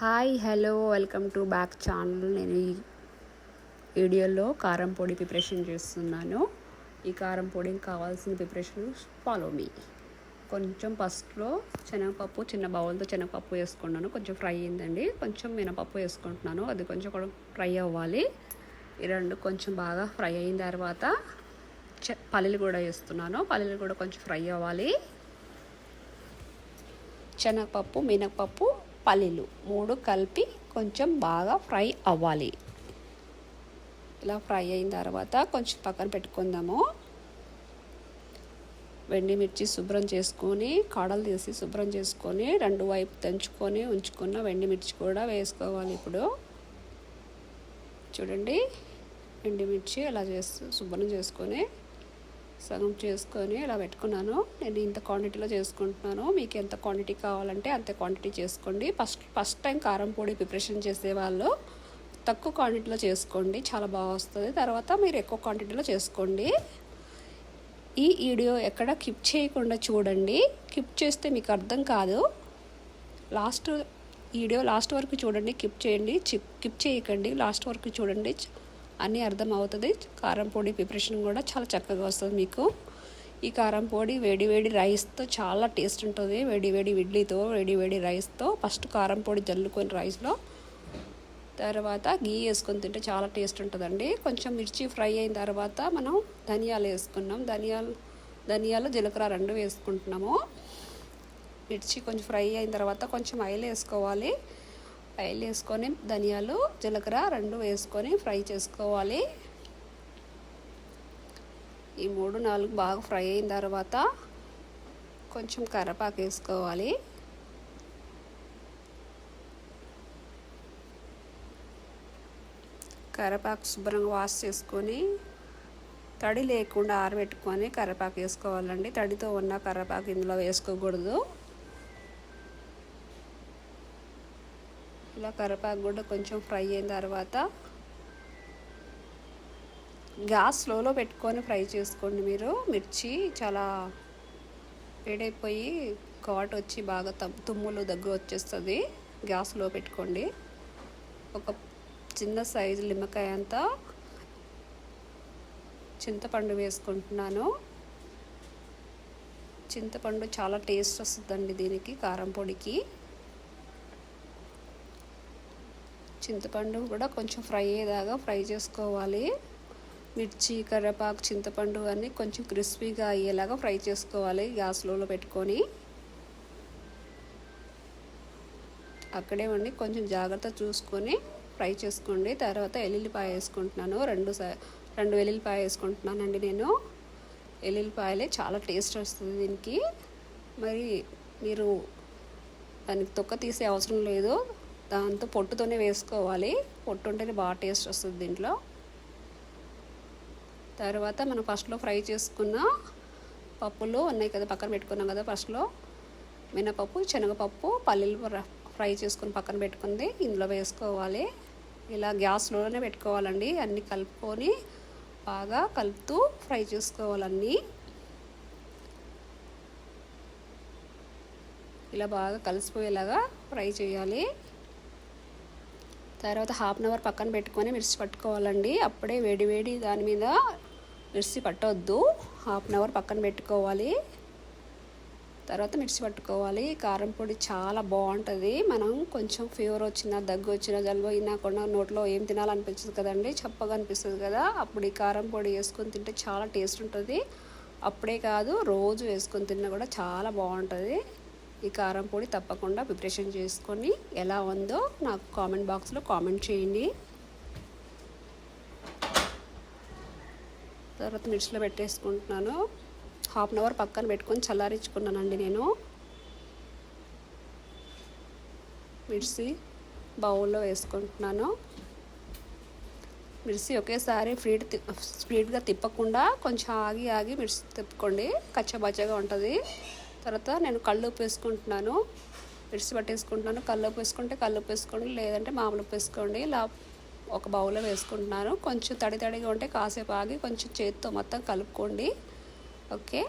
Hi hello welcome to back channel. నేను ఈ వీడియోలో కారం పొడి ప్రిపరేషన్ చేస్తున్నాను. ఈ కారం పొడికి కావాల్సిన ప్రిపరేషన్ ఫాలో మీ. కొంచెం ఫస్ట్లో శనగపప్పు చిన్న బౌల్తో శనగపప్పు వేసుకున్నాను. కొంచెం ఫ్రై అయిందండి. కొంచెం మినపప్పు వేసుకుంటున్నాను. అది కొంచెం కూడా ఫ్రై అవ్వాలి. ఈ రెండు కొంచెం బాగా ఫ్రై అయిన తర్వాత చ- పల్లీలు కూడా వేస్తున్నాను. పల్లీలు కూడా కొంచెం ఫ్రై అవ్వాలి. శనగపప్పు మినపప్పు పల్లీలు మూడు కలిపి కొంచెం బాగా ఫ్రై అవ్వాలి. ఇలా ఫ్రై అయిన తర్వాత కొంచెం పక్కన పెట్టుకుందాము. వెండి మిర్చి శుభ్రం చేసుకొని కాడలు తీసి శుభ్రం చేసుకొని రెండు వైపు దంచుకొని ఉంచుకున్న వెండి మిర్చి కూడా వేసుకోవాలి ఇప్పుడు. చూడండి ఎండుమిర్చి అలా చేస్తూ శుభ్రం చేసుకొని సగం చేసుకొని ఇలా పెట్టుకున్నాను. నేను ఇంత క్వాంటిటీలో చేసుకుంటున్నాను. మీకు ఎంత క్వాంటిటీ కావాలంటే అంత క్వాంటిటీ చేసుకోండి. ఫస్ట్ ఫస్ట్ టైం కారం పొడి ప్రిపరేషన్ చేసేవాళ్ళు తక్కువ క్వాంటిటీలో చేసుకోండి. చాలా బాగా వస్తుంది. తర్వాత మీరు ఎక్కువ క్వాంటిటీలో చేసుకోండి. ఈ వీడియో ఎక్కడ కిప్ చేయకుండా చూడండి. కిప్ చేస్తే మీకు అర్థం కాదు. లాస్ట్ వీడియో లాస్ట్ వరకు చూడండి. కిప్ చేయండి. కిప్ చేయకండి. లాస్ట్ వరకు చూడండి. అన్నీ అర్థం అవుతుంది కారం పొడి ప్రిపరేషన్ కూడా చాలా చక్కగా వస్తుంది మీకు. ఈ కారం పొడి వేడి వేడి రైస్తో చాలా టేస్ట్ ఉంటుంది. వేడి వేడి ఇడ్లీతో వేడి వేడి రైస్తో ఫస్ట్ కారం పొడి జల్లుకొని రైస్లో తర్వాత గీ వేసుకొని తింటే చాలా టేస్ట్ ఉంటుందండి. కొంచెం మిర్చి ఫ్రై అయిన తర్వాత మనం ధనియాలు వేసుకున్నాం. ధనియాలు ధనియాలు జీలకర్ర రెండు వేసుకుంటున్నాము. మిర్చి కొంచెం ఫ్రై అయిన తర్వాత కొంచెం ఆయిల్ వేసుకోవాలి. ఆయిల్ వేసుకొని ధనియాలు జీలకర్ర రెండు వేసుకొని ఫ్రై చేసుకోవాలి. ఈ మూడు నాలుగు బాగా ఫ్రై అయిన తర్వాత కొంచెం కరివేపాకు వేసుకోవాలి. కరివేపాకు శుభ్రంగా వాష్ చేసుకొని తడి లేకుండా ఆరబెట్టుకొని కరివేపాకు వేసుకోవాలండి. తడితో ఉన్న కరివేపాకు ఇందులో వేసుకోకూడదు. ఇలా కరివేపాకు కూడా కొంచెం ఫ్రై అయిన తర్వాత గ్యాస్ స్లోలో పెట్టుకొని ఫ్రై చేసుకోండి మీరు. మిర్చి చాలా వేడైపోయి ఘాట్ వచ్చి బాగా తుమ్ములు దగ్గు వచ్చేస్తుంది. గ్యాస్లో పెట్టుకోండి. ఒక చిన్న సైజు నిమ్మకాయ అంతా చింతపండు వేసుకుంటున్నాను. చింతపండు చాలా టేస్ట్ వస్తుందండి దీనికి కారం పొడికి. చింతపండు కూడా కొంచెం ఫ్రై అయ్యేదాకా ఫ్రై చేసుకోవాలి. మిర్చి కరివేపాకు చింతపండు అన్నీ కొంచెం క్రిస్పీగా అయ్యేలాగా ఫ్రై చేసుకోవాలి గ్యాస్లో పెట్టుకొని. అక్కడే ఉండి కొంచెం జాగ్రత్త చూసుకొని ఫ్రై చేసుకోండి. తర్వాత ఎల్లుల్లిపాయ వేసుకుంటున్నాను. రెండు రెండు వెల్లుల్లిపాయ వేసుకుంటున్నానండి నేను. ఎల్లుల్లిపాయలే చాలా టేస్ట్ వస్తుంది దీనికి. మరి మీరు దానికి తొక్క తీసే అవసరం లేదు. దాంతో పొట్టుతోనే వేసుకోవాలి. పొట్టు ఉంటేనే బాగా టేస్ట్ వస్తుంది దీంట్లో. తర్వాత మనం ఫస్ట్లో ఫ్రై చేసుకున్న పప్పులు ఉన్నాయి కదా పక్కన పెట్టుకున్నాం కదా ఫస్ట్లో. మినపప్పు శనగపప్పు పల్లీలు ఫ్రై చేసుకుని పక్కన పెట్టుకుంది. ఇందులో వేసుకోవాలి. ఇలా గ్యాస్లోనే పెట్టుకోవాలండి. అన్నీ కలుపుకొని బాగా కలుపుతూ ఫ్రై చేసుకోవాలన్నీ ఇలా బాగా కలిసిపోయేలాగా ఫ్రై చేయాలి. తర్వాత హాఫ్ అన్ అవర్ పక్కన పెట్టుకొని మిర్చి పట్టుకోవాలండి. అప్పుడే వేడి వేడి దాని మీద మిర్చి పట్టవద్దు హాఫ్ అన్ అవర్ పక్కన పెట్టుకోవాలి. తర్వాత మిర్చి పట్టుకోవాలి. కారం పొడి చాలా బాగుంటుంది. మనం కొంచెం ఫీవర్ వచ్చినా దగ్గు వచ్చినా జలుబు అయినా కూడా నోట్లో ఏం తినాలనిపించదు కదండి. చప్పగా అనిపిస్తుంది కదా. అప్పుడు ఈ కారం పొడి వేసుకొని తింటే చాలా టేస్ట్ ఉంటుంది. అప్పుడే కాదు రోజు వేసుకొని తిన్నా కూడా చాలా బాగుంటుంది. ఈ కారం పొడి తప్పకుండా ప్రిపరేషన్ చేసుకొని ఎలా ఉందో నాకు కామెంట్ బాక్స్లో కామెంట్ చేయండి. తర్వాత మిర్చిలో పెట్టేసుకుంటున్నాను. హాఫ్ అన్ అవర్ పక్కన పెట్టుకొని చల్లారించుకున్నానండి నేను. మిర్చి బౌల్లో వేసుకుంటున్నాను. మిర్చి ఒకేసారి ఫ్రీడ్ స్పీడ్గా తిప్పకుండా కొంచెం ఆగి ఆగి మిర్చి తిప్పుకోండి. కచ్చబచ్చగా ఉంటుంది. తర్వాత నేను కళ్ళు ఉప్పు వేసుకుంటున్నాను. మిర్చి పట్టేసుకుంటున్నాను. కళ్ళు ఉప్పు వేసుకుంటే కళ్ళు వేసుకోండి. లేదంటే మామూలు ఉప్పు వేసుకోండి. ఇలా ఒక బౌల్లో వేసుకుంటున్నాను. కొంచెం తడి తడిగా ఉంటే కాసేపు ఆగి కొంచెం చేతితో మొత్తం కలుపుకోండి. ఓకే?